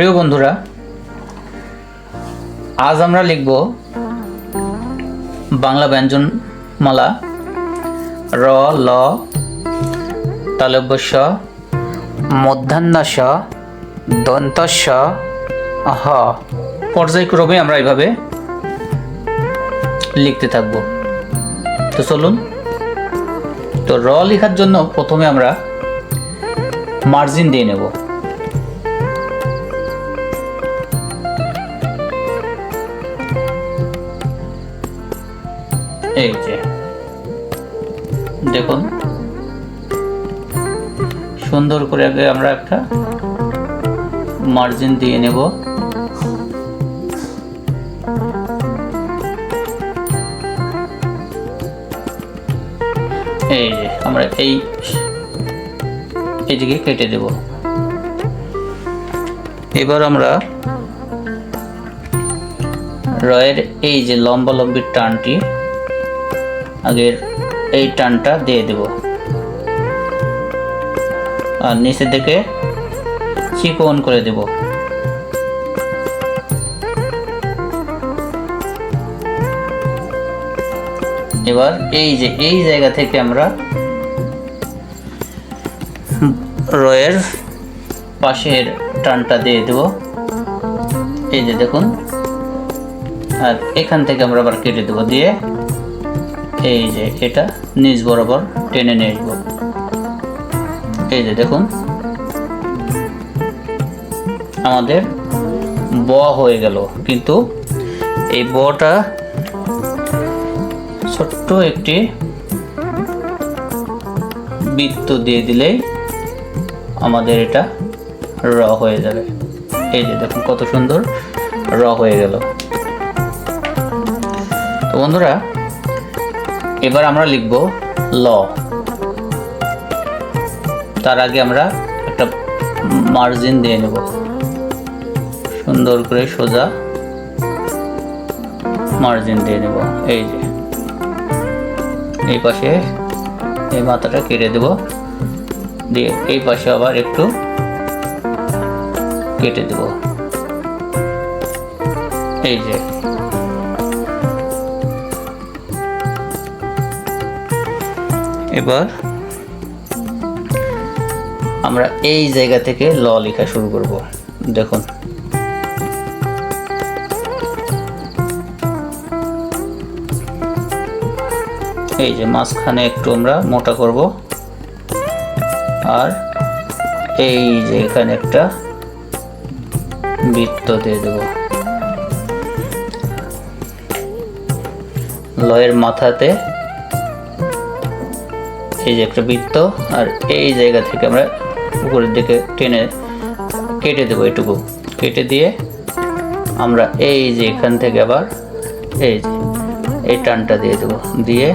প্রিয় বন্ধুরা, আজ আমরা লিখব বাংলা ব্যঞ্জনমালা র, ল তালব্য স মধ্যাহ্ন স দন্ত স হ। পর্যায়ক্রমে আমরা এভাবে লিখতে থাকব। তো চলুন, তো র লেখার জন্য প্রথমে আমরা মার্জিন দিয়ে নেব। এই যে। দেখুন। সুন্দর করে আগে আমরা একটা মার্জিন দিয়ে নেব। এই যে, আমরা এই এদিকে কেটে দেব। এবার আমরা রয়ের এই যে লম্বা লম্বির টানটি আগের এই টানটা দিয়ে দেব। আর নিচে থেকে চিকন করে দেব। এবার এই যে, এই জায়গা থেকে আমরা রয়ের পাশের টানটা দিয়ে দেব। এই যে দেখুন। আর এখান থেকে আমরা আবার কেটে দেবো দিয়ে। এই যে এটা নিচ বরাবর টেনে নিয়ে আসব। এই যে দেখুন। আমাদের ব হয়ে গেল, কিন্তু এই বটা ছোট্ট একটি বৃত্ত দিয়ে দিলেই আমাদের এটা র হয়ে যাবে। এই যে দেখুন কত সুন্দর র হয়ে গেল। তো বন্ধুরা এবার আমরা লিখব ল। তার আগে আমরা একটা মার্জিন দিয়ে নেব। সুন্দর করে সোজা মার্জিন দিয়ে নেব। এই যে। এই পাশে এই মাথাটা কেটে দেব। দিয়ে এই পাশে আবার একটু কেটে দেব। এই যে। এবার আমরা এই জায়গা থেকে ল লেখা শুরু করব। দেখুন। এই যে মাঝখানে একটু আমরা মোটা করব। আর এই যে এখানে একটা বৃত্ত দিয়ে দেব। লয়ের মাথাতে এই যে একটা বৃত্ত, আর এই জায়গা থেকে আমরা উপরের দিকে টেনে কেটে দেবো এটুকু। কেটে দিয়ে আমরা এই যে এখান থেকে আবার এই যে এই টানটা দিয়ে দেবো। দিয়ে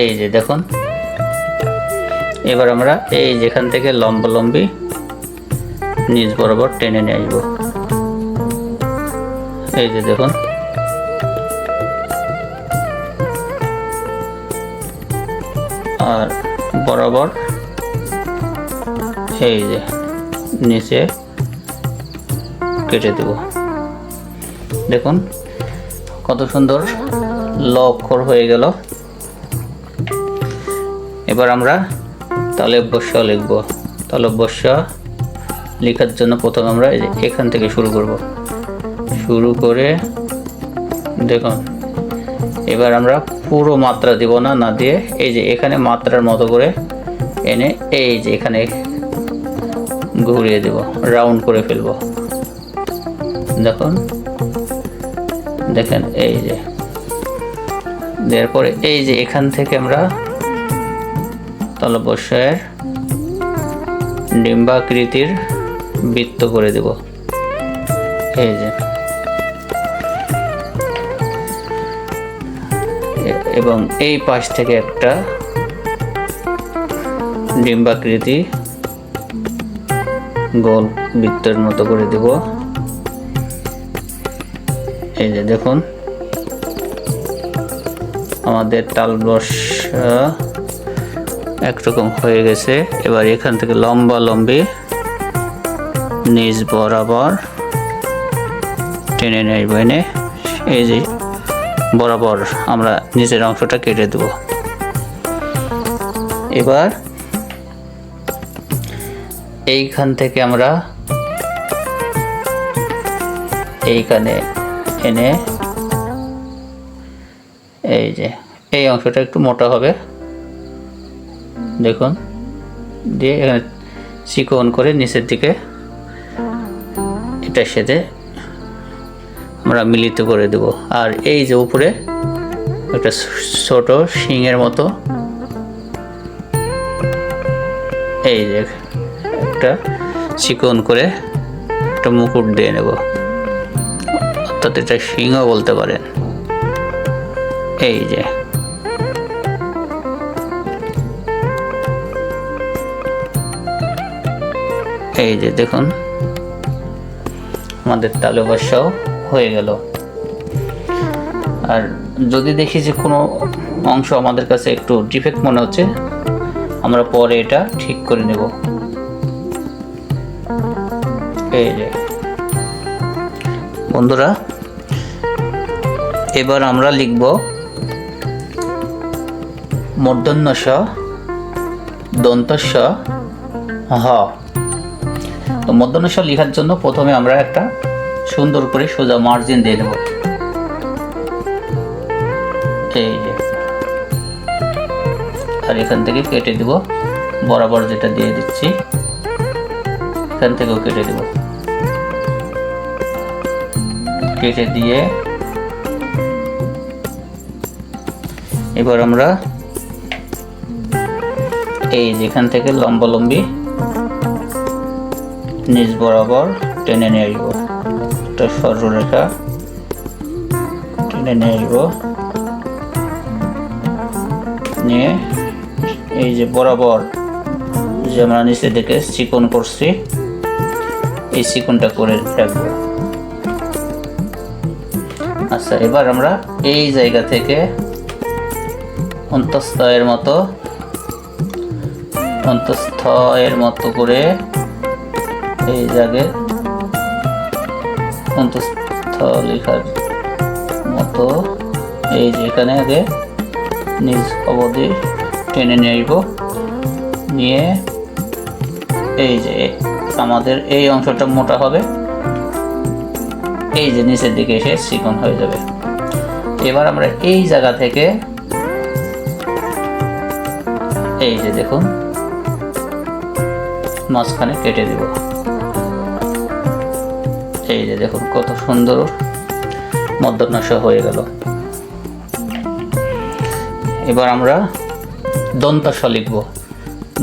এই যে দেখুন, এবার আমরা এই যেখান থেকে লম্বা লম্বি নিচ বরাবর টেনে নিয়ে আসব। এই যে দেখুন আর বরাবর এই যে নিচে কেটে দেব। দেখুন কত সুন্দর ল অক্ষর হয়ে গেল। এবার আমরা তালব্যস্য লিখব। তালব্যস্য লেখার জন্য প্রথম আমরা এখান থেকে শুরু করব। শুরু করে দেখুন, এবার আমরা পুরো মাত্রা দিব না না দিয়ে এই যে এখানে মাত্রার মতো করে এনে এই যে এখানে ঘুরিয়ে দেব রাউন্ড করে ফেলব। দেখুন, দেখেন এই যে। দেওয়ার পরে এই যে এখান থেকে আমরা তলবস্যের ডিম্বাকৃতির বৃত্ত করে দেব। এই যে। এবং এই পাশ থেকে একটা ডিম্বাকৃতি গোল বৃত্তের মতো করে দেব। এই যে দেখুন, আমাদের তালবস একরকম হয়ে গেছে। এবার এখান থেকে লম্বা লম্বি নিজ বরাবর টেনে নেব এনে এই যে বরাবর আমরা নিচের অংশটা কেটে দেব। এবার এইখান থেকে আমরা এইখানে এনে এই যে, এই অংশটা একটু মোটা হবে। দেখুন, দিয়ে এখানে চিকন করে নিচের দিকে এটার সাথে আমরা মিলিত করে দেব। আর এই যে উপরে একটা ছোট শিঙের মতো। এই যে একটা চিকন করে একটা মুকুট দিয়ে নেব। অর্থাৎ এটা সিংহ বলতে পারেন। এই যে। এই যে দেখুন, আমাদের তালু বাসাও হয়ে গেল। আর যদি দেখি যে কোনো অংশ আমাদের কাছে একটু ডিফেক্ট মনে হচ্ছে, আমরা পরে এটা ঠিক করে নেব। এই যে। বন্ধুরা, এবার আমরা লিখব মূর্ধন্য স দন্ত স হ। তো মধ্যাহ্ন লেখার জন্য প্রথমে আমরা একটা সুন্দর করে সোজা মার্জিন দিয়ে নেব। এই যে আর এখান থেকে কেটে দেব, বরাবর যেটা দিয়ে দিচ্ছি, এখান থেকেও কেটে দেব। কেটে দিয়ে এবার আমরা এই যেখান থেকে লম্বালম্বি নিচ বরাবর টেনে নিয়ে আসব। একটা টেনে নিয়ে আসব। নিয়ে এই যে বরাবর যে আমরা নিচে দিকে চিকন করছি, এই চিকনটা করে রাখব। আচ্ছা এবার আমরা এই জায়গা থেকে অন্তঃস্থয়ের মতো অন্তঃস্থয়ের মতো করে এই জায়গায় অন্তস্থ লেখার মতো, এই যে এখানে আগে নিজ অবধি টেনে আসব নিয়ে এই যে আমাদের এই অংশটা মোটা হবে। এই যে নিচের দিকে এসে চিকন হয়ে যাবে। এবার আমরা এই জায়গা থেকে এই যে দেখুন, মাঝখানে কেটে দেব। এই যে দেখুন, কত সুন্দর মধ্যাহ্নস হয়ে গেল। এবার আমরা দন্তস্ব লিখব।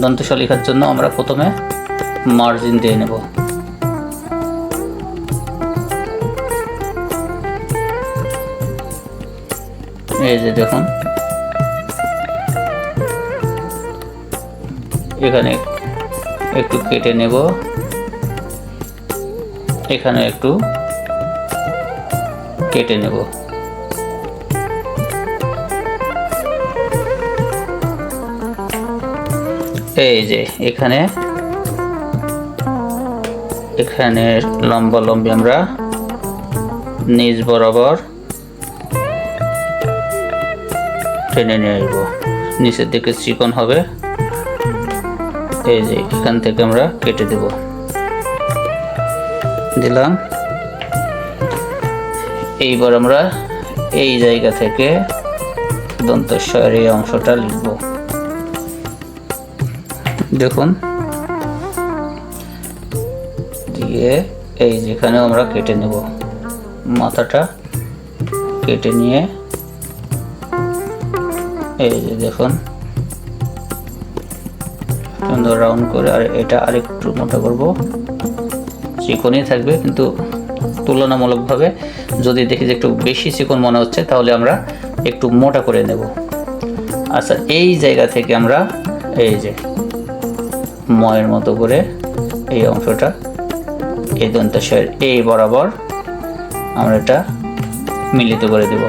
দন্তস্ব লেখার জন্য আমরা প্রথমে মার্জিন দিয়ে নেব। এই যে দেখুন। এখানে একটু কেটে নেব। এখানে একটু কেটে নেব। এই যে, এখানে। এখানে লম্বা লম্বি আমরা নিজ বরাবর টেনে নিয়ে আসব নিচের দিকে চিকন হবে। এই যে, এখান থেকে আমরা কেটে দেব। দিলাম। এইবার আমরা এই জায়গা থেকে দন্তস্বর এই অংশটা লিখব। দেখুন। দিয়ে এই যেখানে আমরা কেটে নেব, মাথাটা কেটে নিয়ে এই যে দেখুন। সুন্দর রাউন্ড করে আর এটা আরেকটু মোটা করব। চিকনই থাকবে কিন্তু তুলনামূলকভাবে যদি দেখি যে একটু বেশি চিকন মনে হচ্ছে, তাহলে আমরা একটু মোটা করে নেব। আচ্ছা এই জায়গা থেকে আমরা এই যে ময়ের মতো করে এই অংশটা, এই দন্তাশয়ের এই বরাবর আমরা এটা মিলিত করে দেব।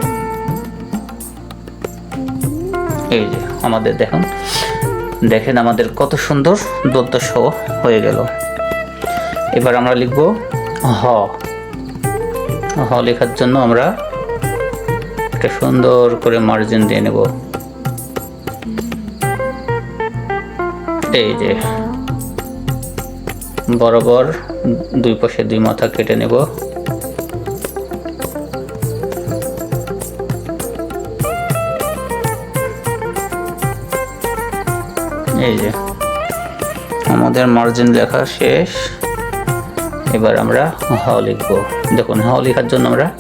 এই যে আমাদের দেখুন, দেখেন আমাদের কত সুন্দর দন্ত সহ হয়ে গেল। এবার আমরা লিখব হ। হ লেখার জন্য আমরা একটা সুন্দর করে মার্জিন দিয়ে নেব। এই যে বরাবর দুই পাশে দুই মাথা কেটে নেব। এই যে, আমাদের মার্জিন লেখা শেষ। এবার আমরা হ লিখব। দেখুন হ লেখার জন্য আমরা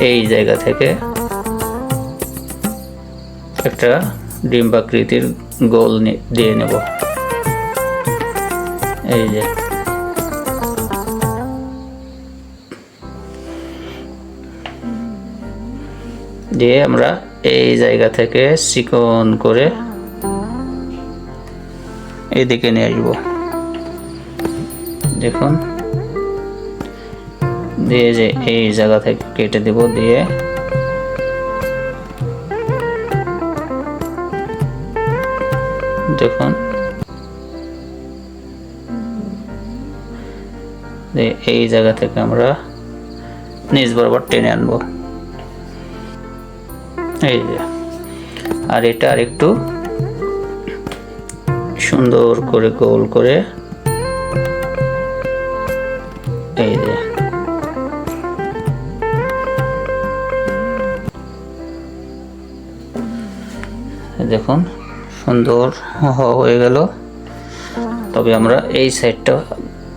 এই জায়গা থেকে একটা ডিম্বাকৃতির গোল দিয়ে নেব। এই যে। দিয়ে আমরা এই জায়গা থেকে চিকন করে এদিকে নিয়ে আসব। দেখুন। দিয়ে যে এই জায়গা থেকে কেটে দেব, দিয়ে দেখুন। দিয়ে এই জায়গা থেকে আমরা নিচ বরাবর টেনে আনব। এই যে। আর এটা আর একটু সুন্দর করে গোল করে এই যে। দেখুন, সুন্দর হয়ে গেল। তবে আমরা এই সাইডটা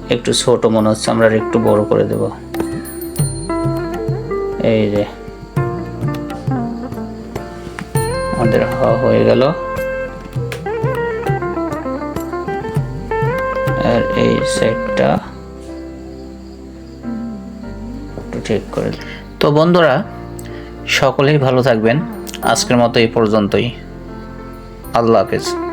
একটু ছোট মনে হচ্ছে, আমরা একটু বড় করে দেব। এই যে। আমাদের হ হয়ে গেল। আর এই সাইডটা একটু ঠিক করে। তো বন্ধুরা, সকলেই ভালো থাকবেন। আজকের মতো এই পর্যন্তই। আল্লাহ হাফেজ।